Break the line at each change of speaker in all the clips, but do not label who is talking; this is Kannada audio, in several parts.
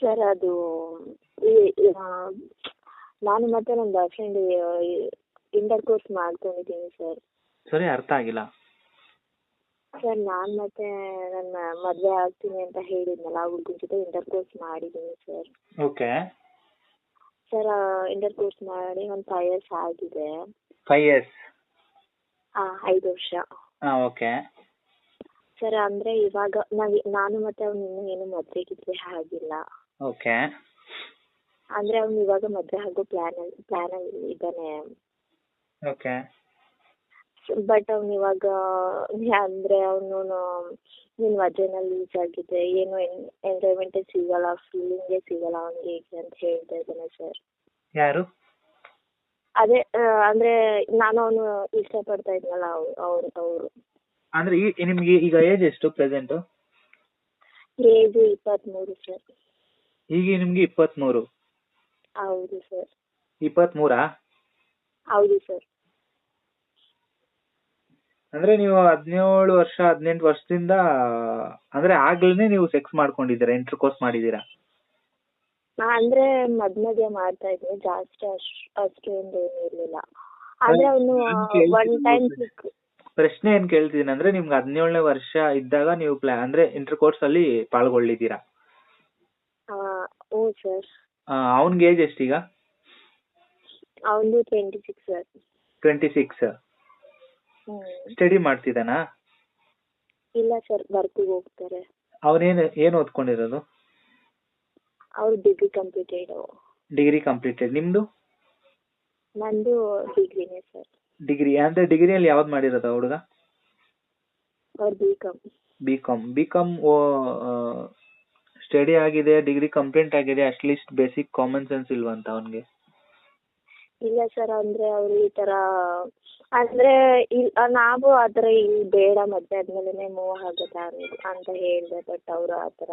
ಸರ್ ಅದು ನಾನು ಮತ್ತೆ ನನ್ನ ಬಾಯ್ ಫ್ರೆಂಡ್ ಇಂಟರ್ ಕೋರ್ಸ್ ಮಾಡ್ಕೊಂಡಿದ್ದೀನಿ ಸರ್
ಸರಿ ಅರ್ಥ ಆಗಿಲ್ಲ.
ಸರ್ ನಾನು ಮತ್ತೆ ನನ್ನ ಮದುವೆ ಆಗ್ತೀನಿ ಅಂತ ಹೇಳಿದ್ನಲ್ಲ ಆ ಹುಡುಗನ ಜೊತೆ ಇಂಟರ್ ಕೋರ್ಸ್ ಮಾಡಿದ್ದೀನಿ sir
okay.
Sir inter course ಮಾಡಿ ಒಂದು ಫೈವ್ ಇಯರ್ಸ್ ಆಗಿದೆ.
ಫೈವ್ ಇಯರ್ಸ್
ಹಾಂ ಐದು ವರ್ಷ.
ಹಾಂ ಓಕೆ.
ಸರ್ ಅಂದ್ರೆ ಇವಾಗ ನಾವು ನಾನು ಮತ್ತೆ ಅವ್ನು ಇನ್ನೂ ಏನು ಮದ್ವೆ ಗಿದ್ವೆ ಆಗಿಲ್ಲ
ಓಕೆ.
ಅಂದ್ರೆ ಅವ್ನು ಇವಾಗ ಮದುವೆ ಆಗೋ ಪ್ಲಾನ್ ಪ್ಲ್ಯಾನಲ್ಲಿ ಇದ್ದಾನೆ.
ಓಕೆ.
ಬಟ್ ಅವ್ನು ಇವಾಗ ಅಂದ್ರೆ ಅವನು ನಿನ್ ಮದುವೆನಲ್ಲಿ ಯೂಸ್ ಆಗಿದೆ. ಏನು ಎಂಜಾಯ್ಮೆಂಟೇ ಸಿಗಲ್ಲ ಫೀಲಿಂಗೇ ಸಿಗಲ್ಲ ಅವ್ನಿಗೆ ಈಗ ಅಂತ ಹೇಳ್ತಾ ಇದ್ದಾನೆ ಸರ್.
ಯಾರು?
ಅದೇ ಆ, ಅಂದ್ರೆ ನಾನು ಅವನು ಇಷ್ಟಪಡ್ತಾ ಇದ್ನಲ್ಲ ಅವ್ರು ಅವರು.
ಅಂದ್ರೆ ಈ ನಿಮ್ಗೆ ಈಗ ಏಜ್ ಎಷ್ಟು ಪ್ರೆಸೆಂಟ್
ಏಜು ಇಪ್ಪತ್ತ್ಮೂರು ಸರ್
ಈಗ ನಿಮ್ಗೆ ಇಪ್ಪತ್ಮೂರು.
ಹೌದು ಸರ್
ಇಪ್ಪತ್ಮೂರಾ?
ಹೌದು ಸರ್
ಅಂದ್ರೆ ನೀವು ಹದಿನೇಳು ವರ್ಷ ಹದಿನೆಂಟು ವರ್ಷದಿಂದ ಅಂದ್ರೆ ಆಗ್ಲೇನೆ ನೀವು ಸೆಕ್ಸ್ ಮಾಡ್ಕೊಂಡಿದ್ದೀರಾ ಇಂಟರ್ ಕೋರ್ಸ್ ಮಾಡಿದ್ದೀರಾ?
ಅಂದ್ರೆ ಮಧ್ಯ ಮಾಡ್ತಾ ಇದ್ದೆ ಜಾಸ್ತಿ ಅಷ್ಟು ಅಷ್ಟೊಂದು ಇರ್ಲಿಲ್ಲ ಅಂದ್ರೆ ಅವನು ಒನ್ ಟೈಮ್ ಸಿಕ್
ಪ್ರಶ್ನೆ ಏನ್ ಕೇಳ್ತಿದ್ದೀನಿ ಅಂದ್ರೆ ನಿಮ್ಗೆ ಹದಿನೇಳನೇ ವರ್ಷ ಇದ್ದಾಗ ನೀವು ಅಂದ್ರೆ ಇಂಟರ್ ಕೋರ್ಸ್ ಅಲ್ಲಿ ಪಾಲ್ಗೊಳ್ಳಿದ್ದೀರಾ
ಹ್ಞೂ ಸರ್.
ಅವನ್ಗೆ ಏಜ್ ಎಷ್ಟೀಗ?
ಅವನು twenty six sir.
Twenty six study ಮಾಡ್ತಿದ್ದಾನಾ?
ಇಲ್ಲ ಸರ್ ವರ್ಕಿಗೆ ಹೋಗ್ತಾರೆ.
ಅವನೇನು ಏನು ಓದ್ಕೊಂಡಿರೋದು?
ಅವ್ರು ಡಿಗ್ರಿ ಕಂಪ್ಲೀಟೆಡ್
ಡಿಗ್ರಿ ಕಂಪ್ಲೀಟೆಡ್ ನಿಮ್ದು?
ನಂದು ಡಿಗ್ರಿನೇ ಸರ್.
ಡಿಗ್ರಿ ಅಂದ್ರೆ ಡಿಗ್ರಿಯಲ್ಲಿ ಯಾವ್ದು ಮಾಡಿರೋದು ಹುಡುಗ?
ಅವ್ರು B com
B com B com study ಆಗಿದೆ ಡಿಗ್ರಿ ಕಂಪ್ಲೀಟ್ ಆಗಿದೆ at least basic common sense ಇಲ್ವಂತ ಅವನ್ಗೆ?
ಇಲ್ಲ ಸರ್ ಅಂದ್ರೆ ಅವ್ರು ಈ ತರ ಅಂದ್ರೆ ಇಲ್ ನಾವು ಆ ಥರ ಇಲ್ಲಿ ಬೇಡ ಮದ್ವೆ ಆದ್ಮೇಲೆ ಮೂವ್ ಆಗುತ್ತೆ ಅಂತ ಹೇಳ್ದೆ ಬಟ್ ಅವರು ಆತರ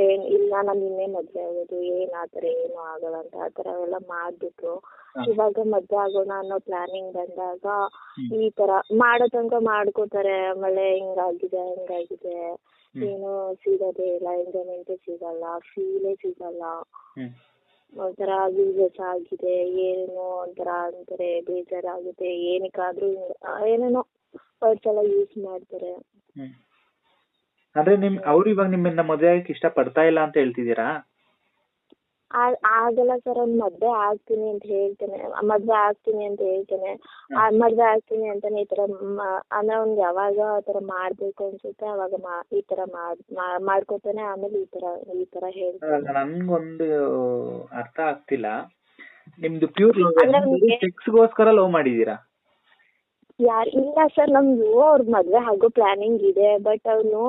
ಏನ್ ಇಲ್ಲ ನಾನು ಇನ್ನೇ ಮದ್ವೆ ಆಗೋದು ಏನ್ ಆತರ ಏನು ಆಗಲ್ಲ ಅಂತ ಆತರ ಎಲ್ಲ ಮಾಡ್ಬಿಟ್ರು. ಇವಾಗ ಮದ್ವೆ ಆಗೋಣ ಅನ್ನೋ ಪ್ಲಾನಿಂಗ್ ಬಂದಾಗ ಈ ತರ ಮಾಡೋ ತನಕ ಮಾಡ್ಕೋತಾರೆ ಆಮೇಲೆ ಹಿಂಗಾಗಿದೆ ಹಿಂಗಾಗಿದೆ.
ಆಗಿದೆ
ಏನು ಸಿಗೋದೇ ಇಲ್ಲ ಎಂಜಾಯ್ಮೆಂಟೇ ಸಿಗಲ್ಲ ಫೀಲೇ ಸಿಗಲ್ಲ. ಒಂಥರ ಯೂಸಸ್ ಆಗಿದೆ ಏನೋ ಒಂಥರ ಅಂತಾರೆ ಬೇಜಾರಾಗುತ್ತೆ ಏನಕ್ಕಾದ್ರೂ ಏನೇನೋ ವರ್ಡ್ಸ್ ಎಲ್ಲ ಯೂಸ್ ಮಾಡ್ತಾರೆ.
ಅಂದ್ರೆ ನಿಮ್ ಅವ್ರು ಇವಾಗ ನಿಮ್ಮನ್ನ ಮದುವೆ ಆಗಕ್ಕೆ ಇಷ್ಟ ಪಡ್ತಾ ಇಲ್ಲ ಅಂತ ಹೇಳ್ತಿದ್ದೀರಾ?
ಆಗಲ್ಲ ಸರ್ ಒಂದ್ ಮದ್ವೆ ಆಗ್ತೀನಿ ಅಂತ ಹೇಳ್ತೇನೆ. ಮದ್ವೆ ಆಗ್ತೀನಿ ಅಂತ ಹೇಳ್ತೇನೆ. ಮದ್ವೆ ಆಗ್ತೀನಿ ಅಂತಾನೆ ಈ ತರ ಅಂದ್ರೆ ಅವ್ನ್ ಯಾವಾಗ ಆ ತರ ಮಾಡ್ಬೇಕು ಅನ್ಸುತ್ತೆ ಅವಾಗ ಈ ತರ ಮಾಡ್ಕೋತಾನೆ ಆಮೇಲೆ ಈ ತರ ಈ ತರ ಹೇಳ್ತಾನೆ.
ನನ್ಗೊಂದು ಅರ್ಥ ಆಗ್ತಿಲ್ಲ. ನಿಮ್ದು ಪ್ಯೂರ್
ಸೆಕ್ಸ್
ಗೋಸ್ಕರ ಲವ್ ಮಾಡಿದೀರಾ
ಯಾರ್ ಇಲ್ಲ ಸರ್ ನಮ್ದು ಅವ್ರ ಮದ್ವೆ ಆಗೋ ಪ್ಲಾನಿಂಗ್ ಇದೆ ಬಟ್ ಅವನು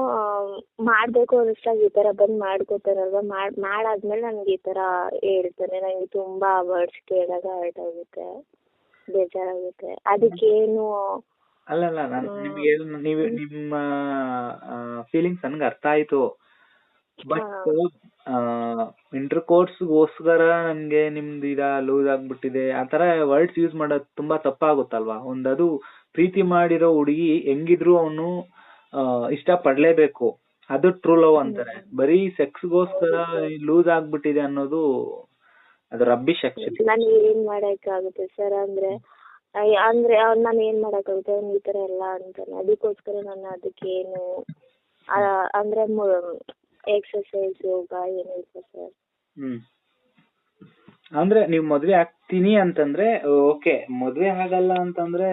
ಮಾಡ್ಬೇಕು ಅನ್ನಿಸ್ದಾಗ ಈ ತರ ಬಂದ್ ಮಾಡ್ಕೋತಾರಲ್ವಾ? ಮಾಡ್ ಮಾಡಾದ್ಮೇಲೆ ನನ್ಗೆ ಈ ತರ ಹೇಳ್ತಾನೆ ನಂಗೆ ತುಂಬಾ ವರ್ಡ್ಸ್ ಕೇಳಾಗ ಹರ್ಟ್ ಆಗುತ್ತೆ. ಬೇಜಾರಾಗುತ್ತೆ. ಅದಕ್ಕೇನು
ಅಲ್ಲಲ್ಲ ನಾನು ನಿಮ್ಗೆ ನಿಮ್ಮ ಫೀಲಿಂಗ್ಸ್ ನನ್ಗೆ ಅರ್ಥ ಆಯ್ತು. ಬಟ್ ಇಂಟರ್ ಕೋರ್ಸ್ಗೋಸ್ಕರ ನಮ್ಗೆ ನಿಮ್ದು ಈಗ ಲೂಸ್ ಆಗ್ಬಿಟ್ಟಿದೆ. ಆ ತರ ವರ್ಡ್ಸ್ ಯೂಸ್ ಮಾಡೋದು ತುಂಬಾ ತಪ್ಪಾಗುತ್ತಲ್ವಾ? ಒಂದದು ಪ್ರೀತಿ ಮಾಡಿರೋ ಹುಡುಗಿ ಹೆಂಗಿದ್ರು ಅವನು ಇಷ್ಟ ಪಡ್ಲೇಬೇಕು ಅದು ಟ್ರೂ ಲವ್ ಅಂತಾರೆ. ಬರೀ ಸೆಕ್ಸ್ಗೋಸ್ಕರ ಲೂಸ್ ಆಗ್ಬಿಟ್ಟಿದೆ ಅನ್ನೋದು ಅದು ರಬ್ಬಿಷ್ actually.
ನಾನು ಏನ್ ಮಾಡಕ್ಕಾಗುತ್ತೆ ಸರ್ ಅಂದ್ರೆ ಅಂದ್ರೆ ನಾನು ಏನ್ ಮಾಡಕ್ಕಾಗುತ್ತೆ? ಅವ್ನು ಈ ತರ ಎಲ್ಲ ಅಂತಾನೆ. ಅದಕ್ಕೋಸ್ಕರ ನಾನು ಅದಕ್ಕೇನು ಅಂದ್ರೆ ಎಕ್ಸರ್ಸೈಸ್ ಯೋಗ ಏನು ಇಲ್ಲ ಸರ್
ಹ್ಮ್. ಅಂದ್ರೆ ನೀವ್ ಮದ್ವೆ ಆಗ್ತೀನಿ ಅಂತಂದ್ರೆ ಓಕೆ ಮದ್ವೆ ಆಗಲ್ಲ ಅಂತಂದ್ರೆ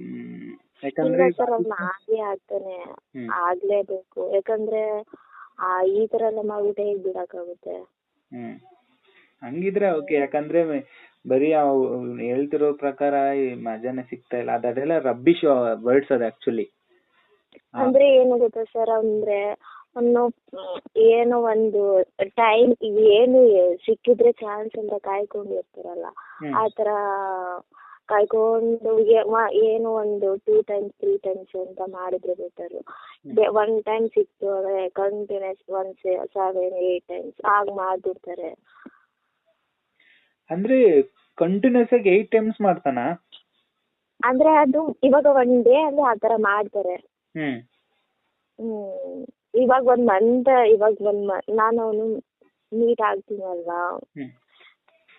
ಮ್, ಯಾಕಂದ್ರೆ
ಇಲ್ಲ ಸರ್ ಅವ್ನು ಆಗೇ ಆಗ್ತಾನೆ.
ಹ್ಮ್.
ಆಗ್ಲೇಬೇಕು. ಯಾಕಂದ್ರೆ ಆ ಈ ತರ ಎಲ್ಲ ಮಾಡ್ಬಿಟ್ಟು ಹೇಗ್ ಬಿಡಕ್ಕಾಗುತ್ತೆ.
ಹ್ಮ್. ಹಂಗಿದ್ರೆ ಓಕೆ ಯಾಕಂದ್ರೆ ಮೆ- ಬರೀ ಅವ್ ಹೇಳ್ತಿರೋ ಪ್ರಕಾರ ಈ ಮಜಾನೇ ಸಿಗ್ತಾ ಇಲ್ಲ. ಅದೆಲ್ಲ ರಬ್ಬಿಶ್ ವರ್ಡ್ಸ್ ಅದು ಆಕ್ಚುಲಿ
ಅಂದ್ರೆ ಏನು ಗೊತ್ತಾ ಸರ್ ಅಂದ್ರೆ ಅವನು ಏನೋ ಒಂದು ಟೈಮ್ ಏನು ಸಿಕ್ಕಿದ್ರೆ ಚಾನ್ಸ್ ಅಂತ ಕಾಯ್ಕೊಂಡಿರ್ತಾರಲ್ಲ.
ಇರ್ತಾರಲ್ಲ
ಆ ತರ ಕಾಯ್ಕೊಂಡು ಏನೋ ಒಂದು ಟೂ ಟೈಮ್ಸ್ ತ್ರೀ ಟೈಮ್ಸ್ ಅಂತ ಮಾಡಿದ್ರೆ ಬೆಟರ್ ಒನ್ ಟೈಮ್ ಸಿಕ್ತು ಅಂದ್ರೆ continuous one seven eight times ಆಗ ಮಾಡ್ಬಿಡ್ತಾರೆ.
ಅಂದ್ರೆ ಕಂಟಿನ್ಯೂಸ್ ಆಗಿ ಏಟ್ ಟೈಮ್ಸ್ ಮಾಡ್ತಾನ?
ಅಂದ್ರೆ ಅದು ಇವಾಗ ಒನ್ ಡೇ ಅಂದ್ರೆ ಆ ತರ ಮಾಡ್ತಾರೆ.
ಹ್ಮ್.
ಹ್ಮ್. ಇವಾಗ ಒಂದ್ ಮಂತ್ ಇವಾಗ ಒಂದ್ ನಾನು ಅವನು ಮೀಟ್ ಆಗ್ತೀನಿ
ಅಲ್ವಾ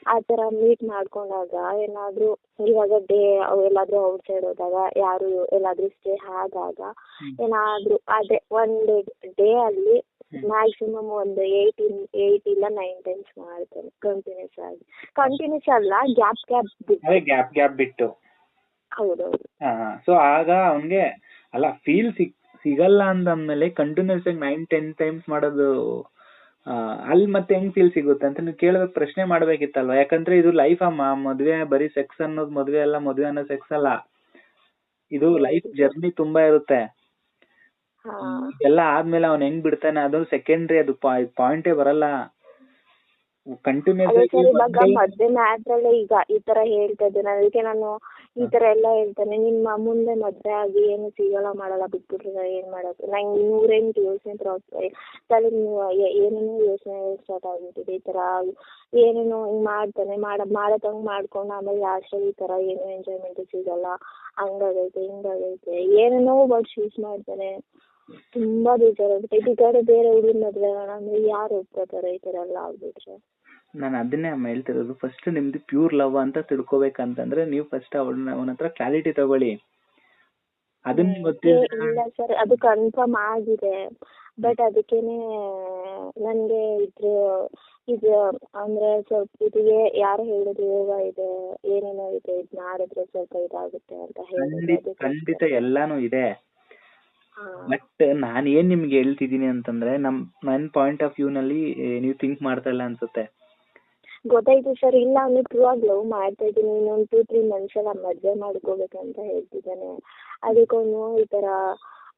ಆ ಥರ ಮೀಟ್ ಮಾಡ್ಕೊಂಡಾಗ ಏನಾದ್ರು ಇವಾಗ ಡೇ ಎಲ್ಲಾದ್ರೂ ಔಟ್ ಸೈಡ್ ಹೋದಾಗ ಯಾರು ಎಲ್ಲಾದ್ರೂ ಸ್ಟೇ ಆದಾಗ. ಏನಾದ್ರೂ ಅದೇ ಒಂದು ಡೇ ಅಲ್ಲಿ. ಮ್ಯಾಕ್ಸಿಮಮ್ ಒಂದು ಏಯ್ಟೀನ್ ಏಯ್ಟ್ ಇಲ್ಲ ನೈನ್ ಟೈಮ್ಸ್ ಮಾಡ್ತೇನೆ ಕಂಟಿನ್ಯೂಸ್ ಆಗಿ. ಕಂಟಿನ್ಯೂಸ್ ಅಲ್ಲ ಗ್ಯಾಪ್ ಗ್ಯಾಪ್ ಬಿಟ್ಟು.
ಗ್ಯಾಪ್ ಗ್ಯಾಪ್ ಬಿಟ್ಟು.
ಹೌದೌದು.
ಸೊ ಆಗ ಅವನ್ಗೆ ಅಲ್ಲ ಫೀಲ್ ಸಿಗ್ ಸಿಗಲ್ಲ ಅಂದ್ಮೇಲೆ ಕಂಟಿನ್ಯೂಸ್ ಆಗಿ ನೈನ್ ಟೆನ್ ಟೈಮ್ಸ್ ಮಾಡೋದು ಅಲ್ಲಿ ಮತ್ತೆ ಹೆಂಗ್ ಫೀಲ್ ಸಿಗುತ್ತೆ ಅಂತ ನೀವು ಕೇಳಬೇಕು ಪ್ರಶ್ನೆ ಮಾಡ್ಬೇಕಿತ್ತಲ್ವಾ? ಯಾಕಂದ್ರೆ ಇದು ಲೈಫ್ ಅಮ್ಮ ಮದ್ವೆ ಬರೀ ಸೆಕ್ಸ್ ಅನ್ನೋದು ಮದ್ವೆ ಅಲ್ಲ ಮದ್ವೆ ಅನ್ನೋ ಸೆಕ್ಸ್ ಅಲ್ಲ. ಇದು ಲೈಫ್ ಜರ್ನಿ ತುಂಬಾ ಇರುತ್ತೆ. ಎಲ್ಲ ಆದ್ಮೇಲೆ ಅವ್ನ್ ಹೆಂಗ್ ಬಿಡ್ತಾನೆ ಅದು ಸೆಕೆಂಡ್ರಿ ಅದು ಪಾಯಿಂಟೇ ಬರಲ್ಲ. ಕಂಟಿನ್ಯೂಸ್
ಅದೇ ಸರ್ ಇವಾಗ ಮದ್ವೆ ಮ್ಯಾಟ್ರಲ್ಲೇ ಈಗ ಈ ತರ ಹೇಳ್ತಾ ಇದ್ದೇನೆ. ಅದಕ್ಕೆ ನಾನು ಈ ತರ ಎಲ್ಲ ಹೇಳ್ತೇನೆ. ನಿಮ್ಮ ಮುಂದೆ ಮದ್ವೆ ಆಗಿ ಏನು ಸಿಗಲ್ಲ ಮಾಡಲ್ಲ ಬಿಟ್ಬಿಟ್ರೆ ಏನ್ ಮಾಡೋದು? ನಂಗೆ ನೂರೆಂಟು ಯೋಚನೆ ತಲೆ ಏನೇನೋ ಯೋಚನೆ ಸ್ಟಾರ್ಟ್ ಆಗ್ಬಿಟ್ಟಿದೆ. ಈ ತರ ಏನೇನೋ ಹಿಂಗ್ ಮಾಡ್ತಾನೆ. ಮಾಡ ಮಾಡದಂಗ್ ಮಾಡ್ಕೊಂಡು ಆಮೇಲೆ ಲಾಸ್ಟಲ್ಲಿ ಈ ತರ ಏನು ಎಂಜಾಯ್ಮೆಂಟ್ ಸಿಗಲ್ಲ. ಹಂಗಾಗೈತೆ ಹಿಂಗಾಗೈತೆ. ಏನೇನೋ ವರ್ಡ್ಸ್ ಯೂಸ್ ಮಾಡ್ತಾನೆ. ತುಂಬಾ ಬೇಜಾರಾಗುತ್ತೆ ಕಡೆ ಬೇರೆ ಹುಡುಗನ ಮದ್ವೆ ಆಗೋಣ ಅಂದ್ರೆ ಯಾರು ಒಪ್ಕೋತಾರೆ ಈ ತರ ಎಲ್ಲ ಆಗ್ಬಿಟ್ರೆ?
ನಾನು ಅದನ್ನೇ ಅಮ್ಮ ಹೇಳ್ತಿರೋದು. ಫಸ್ಟ್ ನಿಮ್ದು ಪ್ಯೂರ್ ಲವ್ ಅಂತ ತಿಳ್ಕೊಬೇಕಂತಂದ್ರೆ ನೀವು ಫಸ್ಟ್ ಅವಳನ್ನ ಅವನ ಹತ್ರ ಕ್ಲಾರಿಟಿ ತಗೊಳ್ಳಿ. ಅದನ್ನ ಗೊತ್ತಿಲ್ಲ
ಇಲ್ಲ ಸರ್ ಅದು ಕನ್ಫರ್ಮ್ ಆಗಿದೆ. ಬಟ್ ಅದಕ್ಕೇನೆ ನನಗೆ ಇದ್ರ ಇದು ಅಂದ್ರೆ ಸ್ವಲ್ಪ ಇದಿಗೆ ಯಾರು ಹೇಳಿದ್ರು ಯೋಗ ಇದೆ ಏನೇನೋ ಇದೆ ಇದ್ ಮಾಡಿದ್ರೆ ಸ್ವಲ್ಪ ಇದಾಗುತ್ತೆ ಅಂತ ಹೇಳಿದ್ರು
ಖಂಡಿತ ಖಂಡಿತ ಎಲ್ಲಾನು ಇದೆ. ಬಟ್ ನಾನ್ ಏನ್ ನಿಮ್ಗೆ ಹೇಳ್ತಿದೀನಿ ಅಂತಂದ್ರೆ ನಮ್ ನನ್ ಪಾಯಿಂಟ್ ಆಫ್ ವ್ಯೂ ನಲ್ಲಿ ನೀವು ಥಿಂಕ್ ಮಾಡ್ತಾ ಇಲ್ಲ ಅನ್ಸುತ್ತೆ.
ಗೊತ್ತಾಯ್ತು ಸರ್. ಇಲ್ಲ ಅವ್ನು ಟ್ರೂ ಆಗಿ ಲವ್ ಮಾಡ್ತಾ ಇದ್ದೀನಿ ಇನ್ನೊಂದು ಟೂ ತ್ರೀ ಮಂತ್ಸ್ ಎಲ್ಲ ಮಾಡ್ಕೋಬೇಕು ಮಾಡ್ಕೋಬೇಕಂತ ಹೇಳ್ತಿದ್ದಾನೆ. ಅದಕ್ಕೆ ಅವನು ಈ ತರ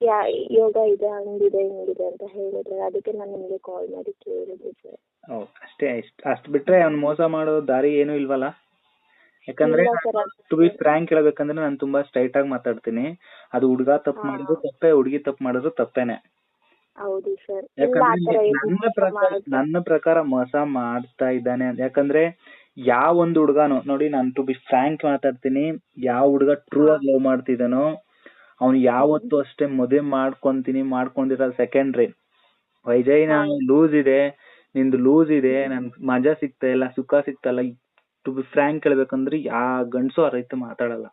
ಯಾ ಯೋಗ ಇದೆ ಹಂಗಿದೆ ಹಿಂಗಿದೆ ಅಂತ ಹೇಳಿದ್ರೆ ಅದಕ್ಕೆ ನಾನು ನಿಮಗೆ ಕಾಲ್ ಮಾಡಿ ಕೇಳಿದೆ ಸರ್.
ಅಷ್ಟು ಅಷ್ಟ್ ಬಿಟ್ರೆ ಅವ್ನ್ ಮೋಸ ಮಾಡೋ ದಾರಿ ಏನೂ ಇಲ್ವಲ್ಲ? ಯಾಕಂದ್ರೆ ಟು ಬಿ ಫ್ರಾಂಕ್ ಹೇಳ್ಬೇಕಂದ್ರೆ ನಾನು ತುಂಬಾ ಸ್ಟ್ರೈಟ್ ಆಗಿ ಮಾತಾಡ್ತೀನಿ. ಅದು ಹುಡುಗ ತಪ್ಪು ಮಾಡಿದ್ರು ತಪ್ಪೇ ಹುಡುಗಿ ತಪ್ಪು ಮಾಡಿದ್ರು ತಪ್ಪೇನೆ.
ಹೌದು ಸರ್.
ಯಾಕಂದ್ರೆ ನನ್ನ ಪ್ರಕಾರ ನನ್ನ ಪ್ರಕಾರ ಮೋಸ ಮಾಡ್ತಾ ಇದ್ದಾನೆ ಯಾಕಂದ್ರೆ ಯಾವ ಒಂದು ಹುಡುಗನು ನೋಡಿ ನಾನು ಟು ಬಿ ಫ್ರಾಂಕ್ ಮಾತಾಡ್ತೀನಿ ಯಾವ ಹುಡುಗ ಟ್ರೂ ಆಗಿ ಲವ್ ಮಾಡ್ತಿದ್ದಾನೋ ಅವ್ನು ಯಾವತ್ತು ಅಷ್ಟೇ ಮದುವೆ ಮಾಡ್ಕೊಂತೀನಿ ಮಾಡ್ಕೊಂಡಿರೋ ಸೆಕೆಂಡ್ರಿ ವೈಜಯ್ ನಾನು ಲೂಸ್ ಇದೆ ನಿಂದು ಲೂಸ್ ಇದೆ ನನ್ ಮಜಾ ಸಿಗ್ತಾ ಇಲ್ಲ ಸುಖ ಸಿಗ್ತಾ ಇಲ್ಲ ಟು ಬಿ ಫ್ರಾಂಕ್ ಹೇಳ್ಬೇಕಂದ್ರೆ ಯಾ ಗಂಡಸು ಆ ರೈತ ಮಾತಾಡಲ್ಲ.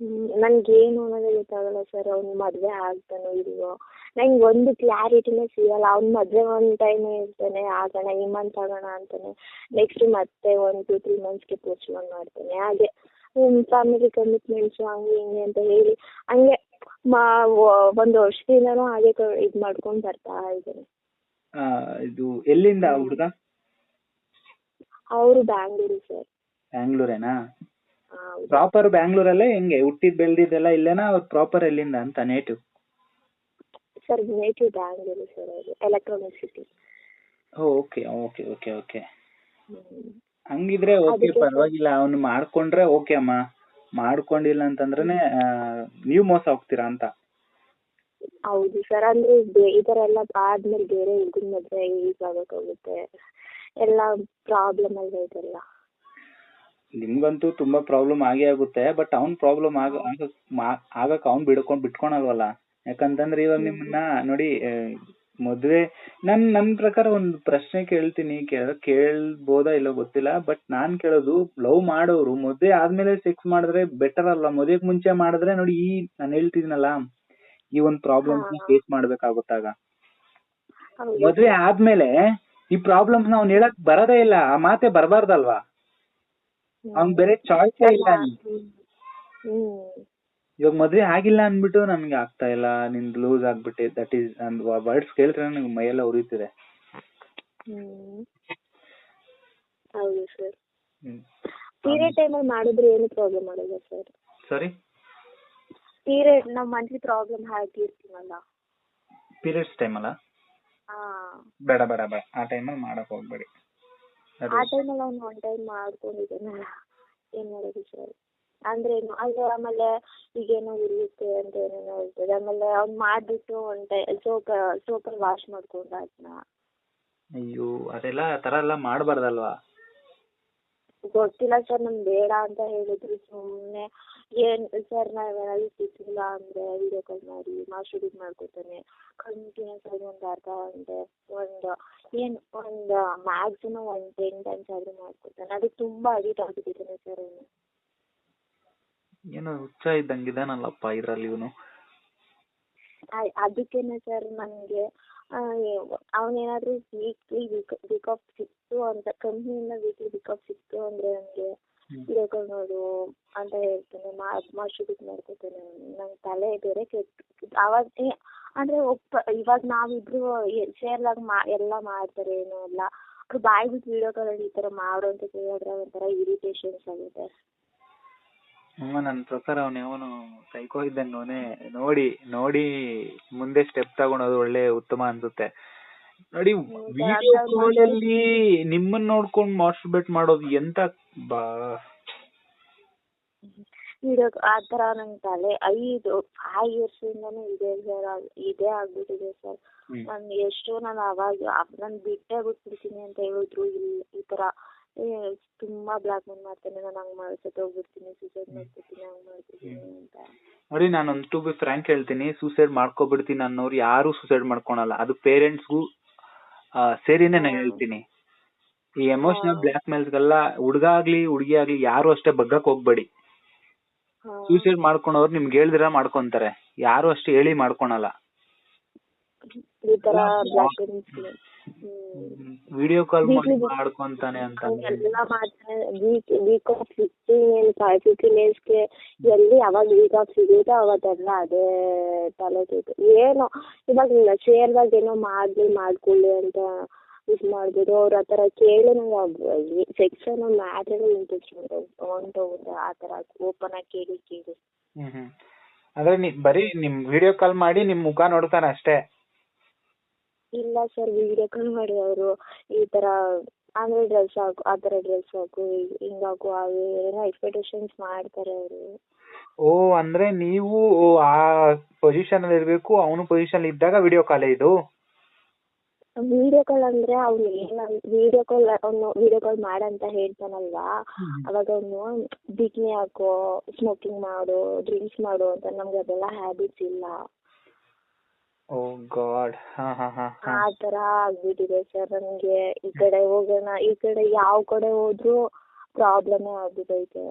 ನನ್ಗೇನು ನನ್ಗೆ ಏನು ಅನ್ನೋದೇ ಗೊತ್ತಾಗಲ್ಲ ಸರ್ ಅವ್ನ್ ಮದ್ವೆ ಆಗ್ತಾನೋ ಇಲ್ವೋ. ನಂಗೆ ಒಂದು ಕ್ಲಾರಿಟಿನೇ ಸಿಗಲ್ಲ ಅವ್ನ ಮದ್ವೆ ಒಂದ್ ಟೈಮ್ ಇರ್ತಾನೆ ಆಗೋಣ ಈ ಮಂತ್ ಆಗೋಣ ಅಂತಾನೆ. ನೆಕ್ಸ್ಟ್ ಮತ್ತೆ ಒಂದು ಟೂ ತ್ರೀ ಮಂತ್ಸ್ಗೆ ಪೋಸ್ಟ್ಪೋನ್ ಮಾಡ್ತಾನೆ. ಹಾಗೆ ಫ್ಯಾಮಿಲಿ ಕಮಿಟ್ಮೆಂಟ್ಸ್ ಹಂಗೆ ಹಿಂಗೆ ಅಂತ ಹೇಳಿ. ಹಂಗೆ ಮಾ ಒಂದು ವರ್ಷದಿಂದನೂ ಹಾಗೆ ಇದು ಮಾಡ್ಕೊಂಡು ಬರ್ತಾ ಇದ್ದಾನೆ.
ಇದು ಎಲ್ಲಿಂದ ಹುಡುಗ?
ಅವರು ಬ್ಯಾಂಗ್ಳೂರು ಸರ್.
ಬ್ಯಾಂಗ್ಳೂರೇನಾ? ಪ್ರಾಪರ್ ಬ್ಯಾಂಗ್ಳೂರಲ್ಲೇ ಹೆಂಗೆ? ಹುಟ್ಟಿದ್ ಬೆಳ್ದಿದ್ದೆಲ್ಲ ಇಲ್ಲೇನಾ ಅವ್ರು ಪ್ರಾಪರ್ ಎಲ್ಲಿಂದ ಅಂತ native
sir native Bangalore sir ಅವರು electronic city
okay okay okay okay. ಹಂಗಿದ್ರೆ ಓಕೆ ಪರವಾಗಿಲ್ಲ. ಅವನು ಮಾಡ್ಕೊಂಡ್ರೆ ಓಕೆ ಅಮ್ಮ. ಮಾಡ್ಕೊಂಡಿಲ್ಲ ಅಂತಂದ್ರೆ ನೀವು ಮೋಸ ಹೋಗ್ತೀರಾ ಅಂತ.
ಹೌದು ಸರ್ ಅಂದ್ರೆ ಈ ತರ ಎಲ್ಲ ಆದ್ಮೇಲೆ ಬೇರೆ ಹುಡುಗನ ಮದ್ವೆ ಆಗಕ್ಕಾಗುತ್ತೆ? ಎಲ್ಲ ಪ್ರಾಬ್ಲಮ್ ಅಲ್ಲ ಇದೆಲ್ಲ.
ನಿಮ್ಗಂತೂ ತುಂಬಾ ಪ್ರಾಬ್ಲಮ್ ಆಗೇ ಆಗುತ್ತೆ ಬಟ್ ಅವ್ನ್ ಪ್ರಾಬ್ಲಮ್ ಆಗ ಆಗಕ್ ಅವ್ನ್ ಬಿಡ್ಕೊಂಡ್ ಬಿಟ್ಕೊಳಲ್ವಲ್ಲ? ಯಾಕಂತಂದ್ರೆ ಇವಾಗ ನಿಮ್ಮನ್ನ ನೋಡಿ ಮದ್ವೆ ನನ್ ನನ್ ಪ್ರಕಾರ ಒಂದು ಪ್ರಶ್ನೆ ಕೇಳ್ತೀನಿ ಕೇಳ ಕೇಳ್ಬೋದಾ ಇಲ್ಲ ಗೊತ್ತಿಲ್ಲ ಬಟ್ ನಾನ್ ಕೇಳೋದು ಲವ್ ಮಾಡೋರು ಮದ್ವೆ ಆದ್ಮೇಲೆ ಸೆಕ್ಸ್ ಮಾಡಿದ್ರೆ ಬೆಟರ್ ಅಲ್ಲ ಮದ್ವೆಗ್ ಮುಂಚೆ ಮಾಡಿದ್ರೆ ನೋಡಿ ಈ ನಾನ್ ಹೇಳ್ತಿದ್ನಲ್ಲ ಈ ಒಂದ್ ಪ್ರಾಬ್ಲಮ್. ಫೇಸ್ ಮಾಡ್ಬೇಕಾಗುತ್ತಾಗ. ಮದ್ವೆ ಆದ್ಮೇಲೆ ಈ ಪ್ರಾಬ್ಲಮ್ ಅವ್ನ್ ಹೇಳಕ್ ಬರೋದೇ ಇಲ್ಲ. ಆ ಮಾತೆ ಬರಬಾರ್ದಲ್ವಾ? ಅವ್ನ್ ಬೇರೆ ಚಾಯ್ಸ್ ಇಲ್ಲ ಇವಾಗ ಮದ್ವೆ ಆಗಿಲ್ಲ ಅನ್ಬಿಟ್ಟು ನಮ್ಗೆ ಆಗ್ತಾ ಇಲ್ಲ. ನಿನ್ ಲೂಸ್ ಆಗ್ಬಿಟ್ಟೆ. ದಟ್ ಈಸ್ ಅಂದ್ ವರ್ಡ್ಸ್ ಕೇಳ್ತಾರೆ ನನಗೆ ಮೈಯೆಲ್ಲ ಉರಿತಿದೆ.
ಹೌದು ಸರ್.
ಹ್ಮ್.
ಪೀರಿಯಡ್ ಟೈಮಲ್ಲಿ ಮಾಡಿದ್ರೆ ಏನು ಪ್ರಾಬ್ಲಮ್ ಆಗಲ್ಲ ಸರ್?
ಸಾರಿ
ಪೀರಿಯಡ್ ನಾವು ಮಂತ್ಲಿ ಪ್ರಾಬ್ಲಮ್ ಹಾಕಿರ್ತೀವಲ್ಲ
ಪೀರಿಯಡ್ಸ್ ಟೈಮ್ ಅಲ್ಲ ಬೇಡ ಬೇಡ ಬೇಡ. ಆ ಟೈಮಲ್ಲಿ ಮಾಡಕ್ ಹೋಗ್ಬೇಡಿ.
ಆ ಟೈಮಲ್ಲಿ ಅವ್ನು ಒನ್ ಟೈಮ್ ಮಾಡ್ಕೊಂಡಿದ್ದಾನಲ್ಲ ಏನ್ ಮಾಡೋದು ಸರ್? ಅಂದ್ರೆ ಏನು ಅದು ಆಮೇಲೆ ಈಗೇನೋ ಉರಿಯುತ್ತೆ ಅಂತ ಏನೇನೋ ಹೇಳ್ತದೆ. ಆಮೇಲೆ ಅವ್ನು ಮಾಡ್ಬಿಟ್ಟು ಒನ್ ಟೈಮ್ ಸೋಪ್ ಸೋಪಲ್ಲಿ ವಾಶ್ ಮಾಡ್ಕೊಂಡ ಅದನ್ನ
ಅಯ್ಯೋ ಅದೆಲ್ಲ ಆ ತರ ಎಲ್ಲ ಮಾಡಬಾರ್ದಲ್ವಾ?
ಗೊತ್ತಿಲ್ಲ ಸರ್ ನಮ್ಗೆ ಬೇಡ ಅಂತ ಹೇಳಿದ್ರು. ಸುಮ್ಮನೆ ಏನ್ ಸರ್ ನಾವೇನಾದ್ರು ಸಿಕ್ಕಿಲ್ಲ ಅಂದ್ರೆ ವಿಡಿಯೋ ಕಾಲ್ ಮಾಡಿ ಮಾಸ್ಟರ್ಬೀಟ್ ಮಾಡ್ಕೊತಾನೆ. ಕಂಟಿನ್ಯೂಸ್ ಆಗಿ ಒಂದು ಅರ್ಧ ಗಂಟೆ ಒಂದು ಏನು ಒಂದು ಮ್ಯಾಕ್ಸಿಮಮ್ ಒಂದು ಟೆನ್ ಟೈಮ್ಸ್ ಆದ್ರೂ ಮಾಡ್ಕೊತಾನೆ. ಅದಕ್ಕೆ ತುಂಬಾ ಅಡಿಟ್ ಆಗಿಬಿಟ್ಟಿದ್ದಾನೆ ಸರ್ ಅವನು
ಏನೋ ಹುಚ್ಚ ಇದ್ದಂಗಿದಾನಲ್ಲಪ್ಪ ಇದ್ರಲ್ಲಿ ಇವನು.
ಅದಕ್ಕೇನೆ ಸರ್ ನನಗೆ ಅವನೇನಾದ್ರೂ ವೀಕ್ಲಿ ವೀಕ್ ವೀಕ್ ಆಫ್ ಸಿಕ್ತು ಅಂತ ಕಂಪ್ನಿಯಿಂದ ವೀಕ್ಲಿ ವೀಕ್ ಆಫ್ ಸಿಕ್ತು ಅಂದ್ರೆ ನನಗೆ ವಿಡಿಯೋ ಕಾಲ್ ನೋಡು ಅಂತ ಹೇಳ್ತಾನೆ. ಮಾಸ್ಟರ್ಬೀಟ್ ಮಾಡ್ಕೊತಾನೆ ನಂಗೆ ತಲೆ ಬೇರೆ ಕೆಟ್ಟು ಅವಾಗ ಅಂದ್ರೆ ಒಪ್ಪ ಇವಾಗ ನಾವಿಬ್ರು ಶೇರ್ ಆಗಿ ಮಾ ಎಲ್ಲ ಮಾಡ್ತಾರೆ ಏನೋ ಎಲ್ಲ ಅವ್ರು ಬಾಯಿ ಬಿಟ್ಟು ವಿಡಿಯೋ ಕಾಲ್ ಈ ತರ ಮಾಡು ಅಂತ ಕೇಳಿದ್ರೆ ಒಂಥರ ಇರಿಟೇಷನ್ಸ್ ಆಗುತ್ತೆ.
ಹ್ಮ್ ನನ್ನ ಪ್ರಕಾರ ಅವನು ಅವನು ಸೈಕೋ ಇದ್ದಂಗೆ ಅವನೇ ನೋಡಿ ನೋಡಿ ಮುಂದೆ ಸ್ಟೆಪ್ ತಗೊಳೋದು ಒಳ್ಳೆ ಉತ್ತಮ ಅನ್ಸುತ್ತೆ. ನೋಡಿ ವಿಡಿಯೋ ಕಾಲ್ ಅಲ್ಲಿ ನಿಮ್ಮನ್ನ ನೋಡ್ಕೊಂಡು ಮಾಸ್ಟರ್ಬೇಟ್ ಮಾಡೋದು ಎಂತ ಬಾ.
ಆತರ ಆ ತರ ನಂಗೆ ತಲೆ ಐದು ಫೈವ್ ಇಂದಾನು ಇದೆ ಸರ್ ಇದೇ ಆಗ್ಬಿಟ್ಟಿದೆ ಸರ್. ನಾನು ಎಷ್ಟೋ ನಾನು ಅವಾಗ ನನ್ ಬಿಟ್ಟೇ ಬಿಟ್ಬಿಡ್ತೀನಿ ಅಂತ ಹೇಳಿದ್ರು ಇಲ್ಲ ಈ ತರ ತುಂಬಾ ಬ್ಲಾಕ್ ಮೇಲ್ ಮಾಡ್ತಾನೆ ನಾನು ಹಂಗ್ ಮಾಡ್ಸತ್ತೆ ಹೋಗ್ಬಿಡ್ತೀನಿ ಸೂಸೈಡ್ ಮಾಡ್ಕೊತೀನಿ ಹಂಗ್ ಮಾಡ್ತಿದ್ದೀನಿ ಅಂತ.
ನೋಡಿ ನಾನೊಂದು ಟು ಬಿ ಫ್ರಾಂಕ್ ಹೇಳ್ತೀನಿ ಸೂಸೈಡ್ ಮಾಡ್ಕೊಬಿಡ್ತೀನಿ ಅನ್ನೋರು ಯಾರು ಸೂಸೈಡ್ ಮಾಡ್ಕೊಳಲ್ಲ. ಅದು ಪೇರೆಂಟ್ಸ್ಗೂ ಸೇರಿನೇ ನಾನು ಹೇಳ್ತೀನಿ. ಈ ಎಮೋಷನಲ್ ಬ್ಲಾಕ್ ಮೇಲ್ಸ್ಗೆಲ್ಲ ಹುಡುಗ ಆಗ್ಲಿ ಹುಡುಗಿ ಆಗ್ಲಿ ಯಾರು ಅಷ್ಟೇ ಬಗ್ಗಕ್ ಹೋಗ್ಬೇಡಿ. ಸೂಸೈಡ್ ಮಾಡ್ಕೊಳೋರು ನಿಮ್ಗೆ ಹೇಳ್ದಿರ ಮಾಡ್ಕೊಂತಾರೆ. ಯಾರು ಅಷ್ಟೇ ಹೇಳಿ ಮಾಡ್ಕೊಳಲ್ಲ. ವಿಡಿಯೋ ಕಾಲ್ ಮಾಡ್ಕೊಂತಾನೆ ಅಂತ
ಎಲ್ಲ ಮಾಡ್ತಾನೆ. Week week of fifteen five fifteen ಡೇಸ್ಗೆ ಎಲ್ಲಿ ಯಾವಾಗ ವೀಕ್ ಆಫ್ ಸಿಗುತ್ತೋ ಅವತ್ತೆಲ್ಲ ಅದೇ ತಲೆ ತಿಂತು ಏನೋ ಇವಾಗ ಶೇರ್ದಾಗ ಏನೋ ಮಾಡ್ಲಿ ಮಾಡ್ಕೊಳ್ಳಿ ಅಂತ ಇದು ಮಾಡ್ಬೋದು. ಅವ್ರ ಆ ಥರ ಕೇಳಿ ನಂಗೆ ಸೆಕ್ಷನ್ ಮ್ಯಾಟರ್ ಇಂಟ್ರೆಸ್ಟ್ ಹೊಂಟೋಗುತ್ತೆ ಆ ಥರ. ಓಪನ್ ಆಗಿ ಕೇಳಿ ಕೇಳಿ.
ಅಂದ್ರೆ ನೀ ಬರೀ ನಿಮ್ ವಿಡಿಯೋ ಕಾಲ್ ಮಾಡಿ ನಿಮ್ ಮುಖ ನೋಡ್ತಾನೆ ಅಷ್ಟೇ.
ಇಲ್ಲ ಸರ್ ವಿಡಿಯೋ ಕಾಲ್ ಮಾಡಿ ಅವರು ಈ ಥರ ಅಂದ್ರೆ ಡ್ರೆಸ್ ಹಾಕು ಆ ಥರ ಡ್ರೆಸ್ ಹಾಕು ಹಿಂಗ್ ಹಾಕು ಹಾಗೆ ಏನೋ ಎಕ್ಸ್ಪೆಕ್ಟೇಷನ್ಸ್ ಮಾಡ್ತಾರೆ ಅವರು.
ಓ ಅಂದ್ರೆ ನೀವು ಆ ಪೊಸಿಷನ್ ಅಲ್ಲಿ ಇರಬೇಕು ಅವನು ಪೊಸಿಷನ್ ಇದ್ದಾಗ ವಿಡಿಯೋ ಕಾಲ್ ಇದು?
ವಿಡಿಯೋ ಕಾಲ್ ಅಂದ್ರೆ ಅವ್ನು ಏನ ವಿಡಿಯೋ ಕಾಲ್ ಅವನು ವಿಡಿಯೋ ಕಾಲ್ ಮಾಡಂತ ಹೇಳ್ತಾನಲ್ವಾ? ಅವಾಗ ಅವನು ಬಿಕ್ನಿ ಹಾಕೋ ಸ್ಮೋಕಿಂಗ್ ಮಾಡು ಡ್ರಿಂಕ್ಸ್ ಮಾಡು ಅಂತ ನಮ್ಗೆ ಅದೆಲ್ಲ ಹ್ಯಾಬಿಟ್ಸ್ ಇಲ್ಲ.
Oh god. ಹಾ ಹಾ ಹಾ ಹಾ.
ಆ ತರ ಆಗ್ಬಿಟ್ಟಿದೆ ಸರ್ ನಮ್ಗೆ ಈ ಕಡೆ ಹೋಗೋಣ ಈ ಕಡೆ ಯಾವ ಕಡೆ ಹೋದ್ರು ಪ್ರಾಬ್ಲಮ್ ಆಗ್ಬಿಟ್ಟೈತೆ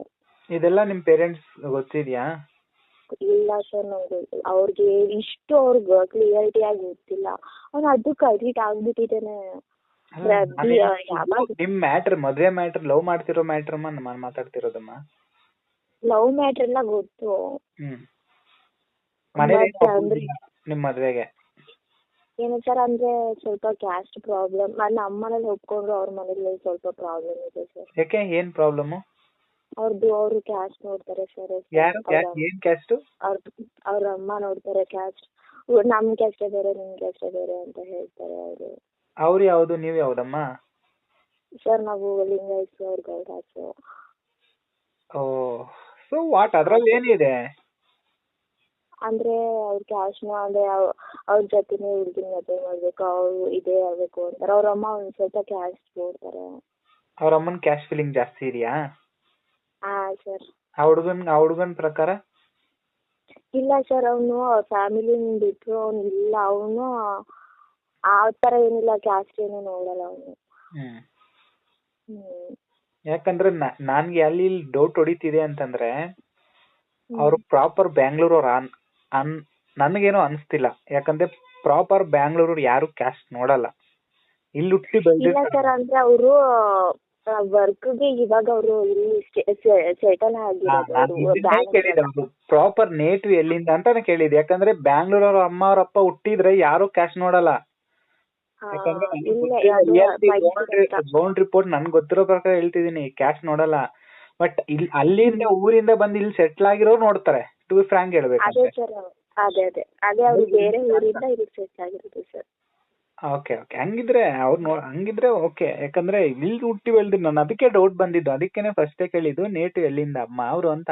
ಇದೆಲ್ಲ ನಿಮ್ ಪೇರೆಂಟ್ಸ್ ಗೊತ್ತಿದ್ಯಾ?
ಇಲ್ಲ ಸರ್ ನಂಗೆ ಅವ್ರಿಗೆ ಇಷ್ಟು ಅವ್ರಿಗೆ ಕ್ಲಿಯರಿಟಿ ಆಗಿ ಗೊತ್ತಿಲ್ಲ. ಅವ್ನು ಅದಕ್ಕೆ ಅಡಿಟ್ ಆಗ್ಬಿಟ್ಟಿದ್ದೇನೆ.
ನಿಮ್ ಮ್ಯಾಟ್ರ್ ಮದ್ವೆ ಮ್ಯಾಟ್ರ್ ಲವ್ ಮಾಡ್ತಿರೋ ಮ್ಯಾಟ್ರ್ ನಾನು ಮಾತಾಡ್ತಿರೋದಮ್ಮ.
ಲವ್ ಮ್ಯಾಟರ್ ಎಲ್ಲ ಗೊತ್ತು. ಅಂದ್ರೆ
ನಿಮ್ ಮದ್ವೆಗೆ?
ಏನು ಸರ್ ಅಂದ್ರೆ ಸ್ವಲ್ಪ ಕ್ಯಾಸ್ಟ್ ಪ್ರಾಬ್ಲಮ್ ನಮ್ಮ ಮನೇಲಿ ಒಪ್ಕೊಂಡ್ರು ಅವ್ರ ಮನೇಲಿ ಸ್ವಲ್ಪ ಪ್ರಾಬ್ಲಮ್ ಇದೆ ಸರ್.
ಯಾಕೆ? ಏನ್ ಪ್ರಾಬ್ಲಮ್
ಅವ್ರದ್ದು ಅವರು ಕ್ಯಾಸ್ಟ್ ನೋಡ್ತಾರೆ ಸರ್.
ಯಾರು? ಏನ್ ಕ್ಯಾಸ್ಟ್
ಅವ್ರ ಅವ್ರ ಅಮ್ಮ ನೋಡ್ತಾರೆ ಕ್ಯಾಸ್ಟ್ ನಮ್ ಕ್ಯಾಸ್ಟ್ ಬೇರೆ ನಿಮ್ ಕ್ಯಾಸ್ಟ್ ಬೇರೆ ಅಂತ ಹೇಳ್ತಾರೆ ಅವರು.
ಅವ್ರು ಯಾವ್ದು? ನೀವ್ ಯಾವ್ದಮ್ಮ?
ಸರ್ ನಾವು ಲಿಂಗಾಯತ್ಸ್ ಅವ್ರ ಗೌಡಾಸು
ಓ ಸೊ ವಾಟ್ ಅದ್ರಲ್ಲಿ ಏನಿದೆ?
ಅಂದ್ರೆ ಅವ್ರ ಕ್ಯಾಶ್ನ ಅಂದ್ರೆ ಅವ್- ಅವ್ರ ಜೊತೆನೇ ಹುಡುಗಿನ ಮದುವೆ ಮಾಡ್ಬೇಕು ಅವ್ರು ಇದೇ ಆಗ್ಬೇಕು ಅಂತಾರೆ. ಅವ್ರ ಅಮ್ಮ ಒಂದ್ ಸ್ವಲ್ಪ ಕ್ಯಾಶ್ ಕೊಡ್ತಾರೆ.
ಅವ್ರ ಅಮ್ಮನ ಕ್ಯಾಶ್ ಫೀಲಿಂಗ್ ಜಾಸ್ತಿ ಇದೆಯಾ?
ಹಾ ಸರ್
ಆ ಹುಡುಗನ್ ಆ ಹುಡುಗನ್ ಪ್ರಕಾರ?
ಇಲ್ಲ ಸರ್ ಅವನು ಫ್ಯಾಮಿಲಿ ಬಿಟ್ಟು ಅವ್ನು ಇಲ್ಲ. ಅವನು ಆ ತರ ಏನಿಲ್ಲ ಕ್ಯಾಸ್ಟ್ ಏನು ನೋಡಲ್ಲ ಅವನು.
ಹ್ಮ್.
ಹ್ಮ್.
ಯಾಕಂದ್ರೆ ನ- ನನ್ಗೆ ಅಲ್ಲಿ ಇಲ್ಲಿ ಡೌಟ್ ಹೊಡಿತಿದೆ ಅಂತಂದ್ರೆ ಅವ್ರು ಪ್ರಾಪರ್ ಬ್ಯಾಂಗ್ಳೂರ್ ಅವ್ರ ಅನ್ ನನಗೇನೋ ಅನ್ಸ್ತಿಲ್ಲ. ಯಾಕಂದ್ರೆ ಪ್ರಾಪರ್ ಬ್ಯಾಂಗ್ಳೂರ್ ಯಾರು ಕ್ಯಾಶ್ ನೋಡಲ್ಲ. ಇಲ್ಲಿ ಹುಟ್ಟಿ
ಇಲ್ಲ ಸರ್ ಅಂದ್ರೆ ಅವರು ವರ್ಕ್ಗೆ ಇವಾಗ ಅವರು ಇಲ್ಲಿ ಸೆಟಲ್ ಆಗಿರೋದು
ಪ್ರಾಪರ್ ನೇಟಿವ್ ಎಲ್ಲಿಂದ ಅಂತಾನೆ ಕೇಳಿದೆ ಯಾಕಂದ್ರೆ ಬ್ಯಾಂಗ್ಳೂರ್ ಅವ್ರ ಅಮ್ಮ ಅವ್ರ ಅಪ್ಪ ಹುಟ್ಟಿದ್ರೆ ಯಾರು ಕ್ಯಾಶ್ ನೋಡಲ್ಲ. ಬೌಂಡ್ ರಿಪೋರ್ಟ್ ನನ್ ಗೊತ್ತಿರೋ ಪ್ರಕಾರ ಹೇಳ್ತಿದೀನಿ ಕ್ಯಾಶ್ ನೋಡಲ್ಲ. ಬಟ್ ಇಲ್ಲಿ ಅಲ್ಲಿಂದ ಊರಿಂದ ಬಂದು ಇಲ್ಲಿ ಸೆಟ್ಲ್ ಆಗಿರೋರು ನೋಡ್ತಾರೆ. ಟು ಫ್ರಾಂಕ್
ಅದೇ
ಹೇಳ್ಬೇಕಂದ್ರೆ
ಸರ್ ಅದೇ ಅದೇ. ಅದೇ ಅವ್ರು ಬೇರೆ ಊರಿಂದ ಇದಕ್ಕೆ ಸೆಟ್ ಆಗಿರೋದು ಸರ್.
ಓಕೆ ಓಕೆ ಹಂಗಿದ್ರೆ ಅವ್ರು ನೋ ಹಂಗಿದ್ರೆ ಓಕೆ ಯಾಕಂದ್ರೆ ಇಲ್ಲಿ ಹುಟ್ಟಿ ಬೆಳ್ದು ನಾನು ಅದಕ್ಕೆ ಡೌಟ್ ಬಂದಿದ್ದು. ಅದಕ್ಕೇನೆ ಫಸ್ಟೇ ಕೇಳಿದ್ದು ನೇಟಿವ್ ಎಲ್ಲಿಂದ ಅಮ್ಮ? ಅವರು ಅಂತ.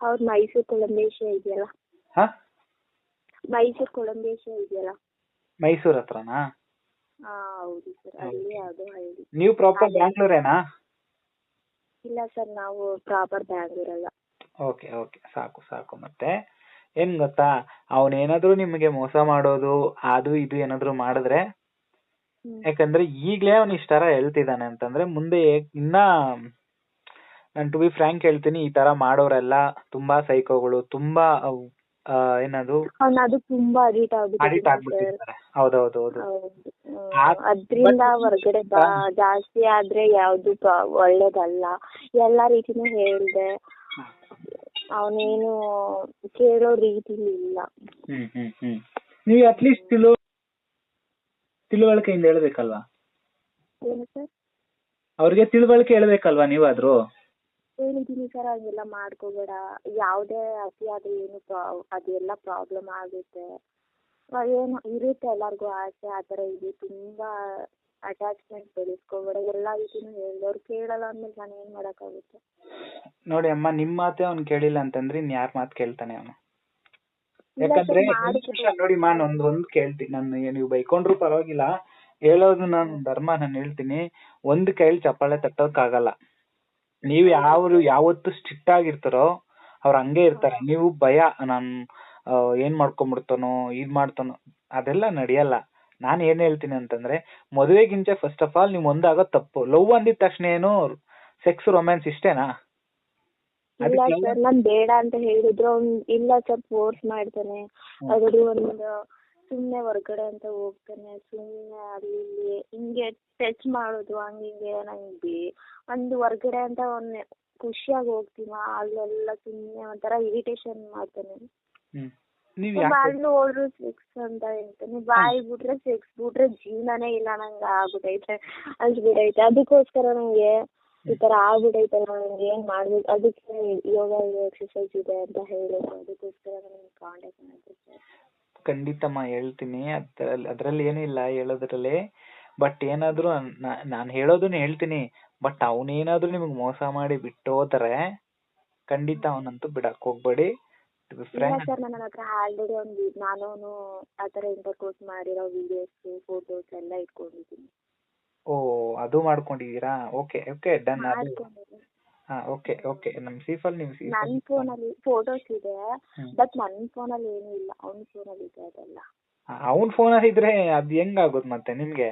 ಅವ್ರ ಮೈಸೂರು ಕೊಳಂಬೇಶ್ವರ ಇದೆಯಲ್ಲ?
ಹಾ?
ಮೈಸೂರು ಕೊಳಂಬೇಶ ಇದೆಯಲ್ಲ?
ಮೈಸೂರ್ ಹತ್ರನಾ?
ಹಾ ಹೌದು ಸರ್. ಅಲ್ಲಿ ಅದು ಹಳ್ಳಿ.
ನೀವು ಪ್ರಾಪರ್. ಬ್ಯಾಂಗ್ಳೂರೇನಾ
ಇಲ್ಲ ಸರ್ ನಾವು ಪ್ರಾಪರ್ ಬ್ಯಾಂಗ್ಳೂರಲ್ಲ
ಓಕೆ ಓಕೆ ಸಾಕು ಸಾಕು ಮತ್ತೆ. ಏನ್ ಗೊತ್ತಾ? ಅವನೇನಾದ್ರೂ ನಿಮಗೆ ಮೋಸ ಮಾಡೋದು ಅದು ಇದು ಏನಾದ್ರು ಮಾಡಿದ್ರೆ ಯಾಕಂದ್ರೆ ಈಗ್ಲೇ ಅವ್ನು ಇಷ್ಟರ ತರ ಹೇಳ್ತಿದ್ದಾನೆ ಅಂತಂದ್ರೆ ಮುಂದೆ ಇನ್ನ ನಾನು ಟು ಬಿ ಫ್ರಾಂಕ್ ಹೇಳ್ತೀನಿ ಈ ತರ ಮಾಡೋರೆಲ್ಲ ತುಂಬಾ ಸೈಕೋಗಳು ತುಂಬಾ ಏನದು?
ಅದು ತುಂಬಾ ಅಡಿಟ್
ಆಗ್ಬಿಟ್ಟಿರ್ತಾರೆ. ಹೌದೌದು ಹೌದು.
ಅದ್ರಿಂದ ಹೊರಗಡೆ ಜಾಸ್ತಿ ಆದ್ರೆ ಯಾವ್ದು ಒಳ್ಳೇದಲ್ಲ. ಎಲ್ಲಾ ರೀತಿನೂ ಹೇಳ್ದೆ. ಅವನೇನು ಕೇಳೋ ರೀತಿಲಿ ಇಲ್ಲ.
ಹ್ಮ್ ಹ್ಮ್ ಹ್ಮ್. ನೀವು ಅಟ್ಲೀಸ್ಟ್ ತಿಳು ತಿಳುವಳಿಕೆಯಿಂದ ಹೇಳ್ಬೇಕಲ್ವಾ?
ಏನು ಸರ್?
ಅವ್ರಿಗೆ ತಿಳುವಳಿಕೆ ಹೇಳ್ಬೇಕಲ್ವಾ ನೀವಾದ್ರು?
ಹೇಳಿದೀನಿ ಸರ್ ಅದೆಲ್ಲ ಮಾಡ್ಕೋಬೇಡ. ಯಾವುದೇ ಹಸಿ ಆದ್ರೆ ಏನು ಪ್ರಾ- ಅದೆಲ್ಲ ಪ್ರಾಬ್ಲಮ್ ಆಗುತ್ತೆ. ಏನು ಇರುತ್ತೆ ಎಲ್ಲರಿಗೂ ಆಸೆ ಆ ಥರ ಇದೆ. ತುಂಬಾ ಅಟ್ಯಾಚ್ಮೆಂಟ್ ಬೆಳೆಸ್ಕೋಬೇಡ ಎಲ್ಲ ರೀತಿನೂ ಹೇಳ್ದೆ. ಅವ್ರು ಕೇಳಲ್ಲ ಅಂದ್ಮೇಲೆ ನಾನು ಏನ್ ಮಾಡಕ್ಕಾಗುತ್ತೆ?
ನೋಡಿ ಅಮ್ಮ ನಿಮ್ ಮಾತೇ ಅವ್ನ್ ಕೇಳಿಲ್ಲ ಅಂತಂದ್ರೆ ಇನ್ ಯಾರ್ ಮಾತ್ ಕೇಳ್ತಾನೆ ಅವನು? ಯಾಕಂದ್ರೆ ಒಂದ್ ನಿಮಿಷ ನೋಡಿ ಮಾನ್ ಒಂದ್ ಒಂದ್ ಕೇಳ್ತೀನಿ. ನಾನು ನೀವು ಬೈಕೊಂಡ್ರು ಪರವಾಗಿಲ್ಲ. ಹೇಳೋದು ನಾನು ಧರ್ಮ ನಾನು ಹೇಳ್ತೀನಿ. ಒಂದ್ ಕೈಲಿ ಚಪ್ಪಾಳೆ ತಟ್ಟೋಕ್ಕಾಗಲ್ಲ. ನೀವ್ ಯಾವ್ರು ಯಾವತ್ತು ಸ್ಟ್ರಿಕ್ಟ್ ಆಗಿರ್ತಾರೋ ಅವ್ರು ಹಂಗೆ ಇರ್ತಾರೆ. ನೀವು ಭಯ ನಾನು ಏನ್ ಮಾಡ್ಕೊಂಡ್ಬಿಡ್ತಾನೋ ಇದ್ ಮಾಡ್ತಾನೋ ಅದೆಲ್ಲ ನಡೆಯಲ್ಲ. ನಾನ್ ಏನ್ ಹೇಳ್ತೀನಿ ಅಂತಂದ್ರೆ ಮದುವೆಗಿಂತ ಫಸ್ಟ್ ಆಫ್ ಆಲ್ ನೀವು ಒಂದಾಗೋ ತಪ್ಪು. ಲವ್ ಅಂದಿದ ತಕ್ಷಣ ಏನು ಸೆಕ್ಸ್ ರೊಮ್ಯಾನ್ಸ್ ಇಷ್ಟೇನಾ?
ಇಲ್ಲ
ಅದಕ್ಕೆ
ಸರ್ ನಾನ್ ಬೇಡ ಅಂತ ಹೇಳಿದ್ರು. ಅವ್ನ್ ಇಲ್ಲ ಸರ್ ಫೋರ್ಸ್ ಮಾಡ್ತಾನೆ. ಅದ್ರ ಒಂದು ಸುಮ್ನೆ ಹೊರ್ಗಡೆ ಅಂತ ಹೋಗ್ತಾನೆ. ಸುಮ್ನೆ ಅಲ್ಲಿ ಇಲ್ಲಿ ಹಿಂಗೆ ಟಚ್ ಮಾಡೋದು ಹಂಗೆ ಹಿಂಗೆ ನಂಗೆ ಬೇ ಒಂದು ಹೊರ್ಗಡೆ ಅಂತ ಅವ್ನ ಖುಷಿಯಾಗಿ ಹೋಗ್ತೀವ ಅಲ್ಲೆಲ್ಲ ಸುಮ್ನೆ ಒಂಥರ ಇರಿಟೇಷನ್ ಮಾಡ್ತಾನೆ.
ಹ್ಮ್. ನೀವ್
ಅಲ್ಲಿ ಹೋದ್ರು ಸೆಕ್ಸ್ ಅಂತ ಹೇಳ್ತೀನಿ ಬಾಯಿ ಬಿಟ್ರೆ ಸೆಕ್ಸ್ ಬಿಟ್ರೆ ಜೀವನನೇ ಇಲ್ಲ ನಂಗೆ ಆಗ್ಬಿಟೈತೆ. ಅನ್ಸ್ಬಿಟ್ಟೈತೆ ಅದಕ್ಕೋಸ್ಕರ ನಂಗೆ ಈ ತರ ಆಗ್ಬಿಟೈತೆ ನಂಗೆ ಏನ್ ಮಾಡ್ಬೇಕು. ಅದಕ್ಕೆ ಯೋಗ ಎಕ್ಸರ್ಸೈಸ್ ಇದೆ ಅಂತ ಹೇಳಿದ್ರು. ಅದಕ್ಕೋಸ್ಕರ ನಾನು ಕಾಂಟ್ಯಾಕ್ಟ್ ಮಾಡಿದೆ ಸರ್
ಖಂಡಿತಮ್ಮ ಹೇಳ್ತೀನಿ. ಅದ್ರಲ್ಲಿ ಅದ್ರಲ್ಲಿ ಏನಿಲ್ಲ ಹೇಳೋದ್ರಲ್ಲಿ. ಬಟ್ ಏನಾದ್ರೂ ನಾನು ನಾನ್ ಹೇಳೋದನ್ನ ಹೇಳ್ತೀನಿ. ಬಟ್ ಅವನೇನಾದ್ರೂ ನಿಮಗೆ ಮೋಸ ಮಾಡಿ ಬಿಟ್ಟೋದ್ರೆ ಖಂಡಿತ ಅವನಂತೂ ಬಿಡಕ್ ಹೋಗ್ಬೇಡಿ.
ಇಲ್ಲ ಸರ್ ನನ್ನ ಹತ್ರ ಆಲ್ರೆಡಿ ಒಂದು ನಾನು ಆ ಥರ ಇಂಟರ್ಕೋರ್ಸ್ ಮಾಡಿರೋ ವಿಡಿಯೋಸ್ ಫೋಟೋಸ್ ಎಲ್ಲ ಇಟ್ಕೊಂಡಿದ್ದೀನಿ.
ಓ ಅದು ಮಾಡ್ಕೊಂಡಿದೀರಾ ಓಕೆ ಓಕೆ ಡನ್ ಅದು.
ಮಾಡ್ಕೊಂಡಿದ್ದೀನಿ.
ಹಾ ಓಕೆ ಓಕೆ ನಮ್ ಸೀಫಲ್ ನೀವು
ನನ್ನ ಫೋನಲ್ಲಿ ಫೋಟೋಸ್ ಇದೆ
ಹ್ಮ್.
ಬಟ್ ನನ್ನ ಫೋನಲ್ಲಿ ಏನು ಇಲ್ಲ. ಅವ್ನ ಫೋನಲ್ಲಿ ಇದೆ ಅದೆಲ್ಲ.
ಅವನ ಫೋನ್ ಇದ್ರೆ ಅದ್ ಹೆಂಗಾಗೋದ್ ಮತ್ತೆ ನಿಮ್ಗೆ?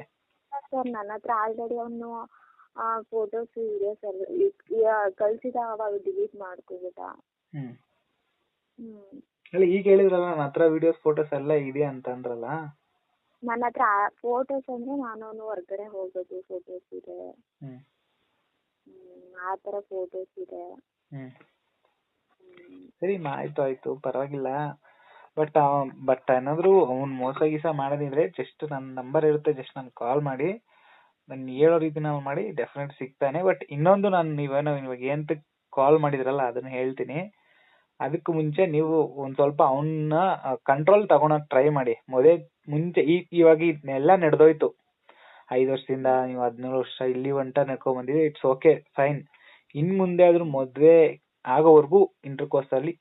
ಸರ್ ನನ್ನ ಹತ್ರ ಆಲ್ರೆಡಿ ಅವನು ಫೋಟೋಸ್ ವಿಡಿಯೋಸ್ ಎಲ್ಲ ಕಳ್ಸಿದ ಅವಾಗ ಡಿಲೀಟ್ ಮಾಡ್ಕೊಬಿಟ್ಟ
ಹ್ಮ್. ಅಲ್ಲ ಈಗ ಹೇಳಿದ್ರಲ್ಲ ನನ್ನ ಹತ್ರ ವಿಡಿಯೋಸ್ ಫೋಟೋಸ್ ಎಲ್ಲ ಇದೆ ಅಂತ ಅಂದ್ರಲ್ಲ?
ನನ್ನ ಹತ್ರ ಫೋಟೋಸ್ ಅಂದ್ರೆ ನಾನು ಹೊರಗಡೆ ಹೋಗೋದು ಫೋಟೋಸ್ ಇದೆ.
ಹ್ಮ್.
ಹ್ಮ್ ಆ ಥರ ಫೋಟೋಸ್ ಇದೆ.
ಹ್ಮ್.
ಹ್ಮ್.
ಸರಿ ಮಾ ಆಯ್ತು ಆಯ್ತು ಪರವಾಗಿಲ್ಲ. ಬಟ್ ಬಟ್ ಏನಾದ್ರು ಅವ್ನ್ ಮೋಸ ಗೀಸ ಮಾಡೋದಿದ್ರೆ ಜಸ್ಟ್ ನನ್ನ ನಂಬರ್ ಇರುತ್ತೆ ಜಸ್ಟ್ ನನ್ ಕಾಲ್ ಮಾಡಿ. ನನ್ ಹೇಳೋ ರೀತಿ ಅವ್ನ್ ಮಾಡಿ ಡೆಫಿನೆಟ್ ಸಿಗ್ತಾನೆ. ಬಟ್ ಇನ್ನೊಂದು ನಾನು ನೀವೇನೋ ಇವಾಗ ಏನ್ ಕಾಲ್ ಮಾಡಿದ್ರಲ್ಲ ಅದನ್ನ ಹೇಳ್ತೀನಿ. ಅದಕ್ಕೂ ಮುಂಚೆ ನೀವು ಒಂದ್ ಸ್ವಲ್ಪ ಅವನ್ನ ಕಂಟ್ರೋಲ್ ತಗೊಳಕ್ ಟ್ರೈ ಮಾಡಿ. ಮೊದಲೇ ಮುಂಚೆ ಈ ಇವಾಗ ಇದನ್ನೆಲ್ಲ ನಡೆದೋಯ್ತು. ಐದು ವರ್ಷದಿಂದ ನೀವು ಹದಿನೇಳು ವರ್ಷ ಇಲ್ಲಿ ಗಂಟ ನಡ್ಕೊಂಡ್ ಬಂದಿದ್ದೀವಿ ಇಟ್ಸ್ ಓಕೆ ಫೈನ್ ಇನ್ ಮುಂದೆ ಆದ್ರೂ ಮದ್ವೆ ಆಗೋವರೆಗೂ ಇಂಟರ್ಕೋರ್ಸ್ ಅಲ್ಲಿ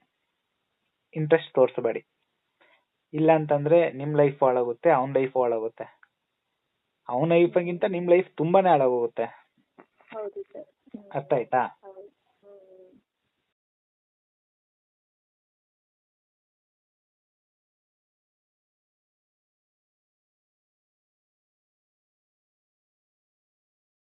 ಇಂಟ್ರೆಸ್ಟ್ ತೋರಿಸಬೇಡಿ. ಇಲ್ಲ ಅಂತಂದ್ರೆ ನಿಮ್ ಲೈಫ್ ಹಾಳಾಗುತ್ತೆ ಅವನ್ ಲೈಫ್ ಹಾಳಾಗುತ್ತೆ. ಅವನ ಲೈಫ್ಗಿಂತ ನಿಮ್ ಲೈಫ್ ತುಂಬಾನೇ ಹಾಳಾಗೋಗುತ್ತೆ. ಅರ್ಥ ಆಯ್ತಾ?